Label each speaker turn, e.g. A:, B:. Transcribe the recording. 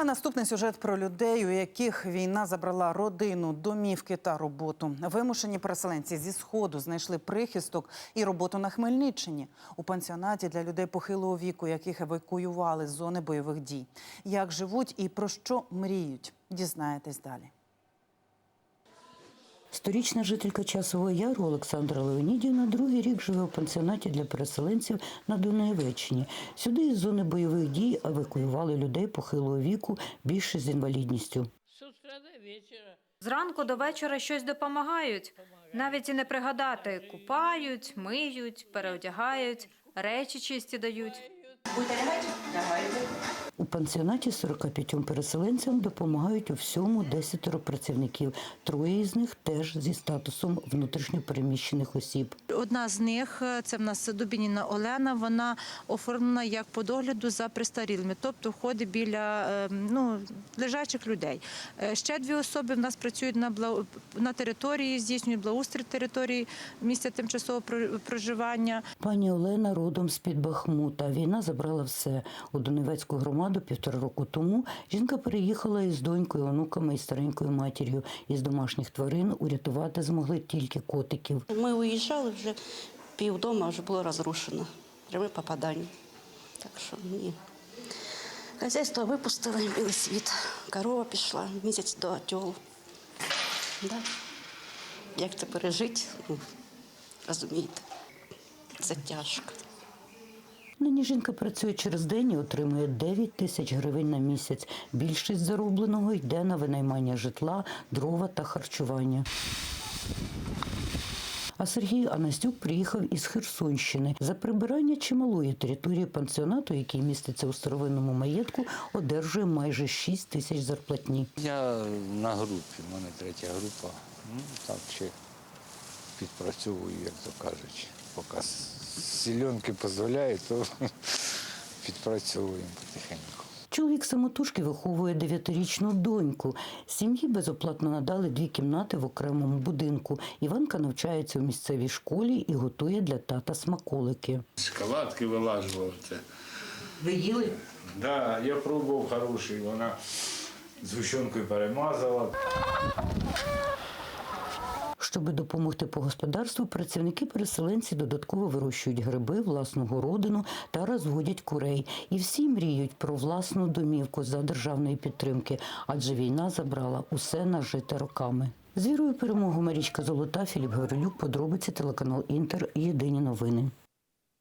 A: А наступний сюжет про людей, у яких війна забрала родину, домівки та роботу. Вимушені переселенці зі сходу знайшли прихисток і роботу на Хмельниччині у пансіонаті для людей похилого віку, яких евакуювали з зони бойових дій. Як живуть і про що мріють, дізнаєтесь далі.
B: Сторічна жителька Часового Яру Олександра Леонідівна другий рік живе у пансіонаті для переселенців на Дунаєвеччині. Сюди із зони бойових дій евакуювали людей похилого віку, більше з інвалідністю.
C: Зранку до вечора щось допомагають. Навіть і не пригадати. Купають, миють, переодягають, речі чисті дають.
B: У пансіонаті 45 переселенцям допомагають у всьому 10 працівників. Троє із них теж зі статусом внутрішньопереміщених осіб.
D: Одна з них е, це в нас Дубініна Олена. Вона оформлена як по догляду за престарілими, тобто входить біля е, ну, лежачих людей. Е, Ще дві особи в нас працюють на бла- на території, здійснюють благоустрій території місця тимчасового проживання.
B: Пані Олена родом з-під Бахмута. Війна забрала все. У Донецьку громаду півтора року тому жінка переїхала із донькою, онуками і старенькою матір'ю. Із домашніх тварин урятувати змогли тільки котиків.
E: Ми уїжджали вже півдома вже було розрушено. Пряме попадання. Так що ні. Хазяйство випустили, білий світ. Корова пішла місяць до отьолу. Да. Як це пережити, ну, розумієте, це тяжко.
B: Нині жінка працює через день і отримує 9 тисяч гривень на місяць. Більшість заробленого йде на винаймання житла, дрова та харчування. А Сергій Анастюк приїхав із Херсонщини. За прибирання чималої території пансіонату, який міститься у старовинному маєтку, одержує майже 6 тисяч зарплатні.
F: Я на групі, в мене третя група. Ну, так ще підпрацьовую, як то кажуть. Поки сільонки дозволяють, то підпрацьовуємо потихеньку.
B: Чоловік самотужки виховує дев'ятирічну доньку. Сім'ї безоплатно надали дві кімнати в окремому будинку. Іванка навчається у місцевій школі і готує для тата смаколики.
F: Шоколадки вилажував.
B: Ви їли?
F: Да, я пробував хороший, вона згущенкою перемазала.
B: Щоби допомогти по господарству, працівники переселенці додатково вирощують гриби, власну городину та розводять курей. І всі мріють про власну домівку за державної підтримки, адже війна забрала усе нажите роками. З вірою перемогу Марічка Золота, Філіп Гаврилюк, подробиці телеканал Інтер. Єдині новини.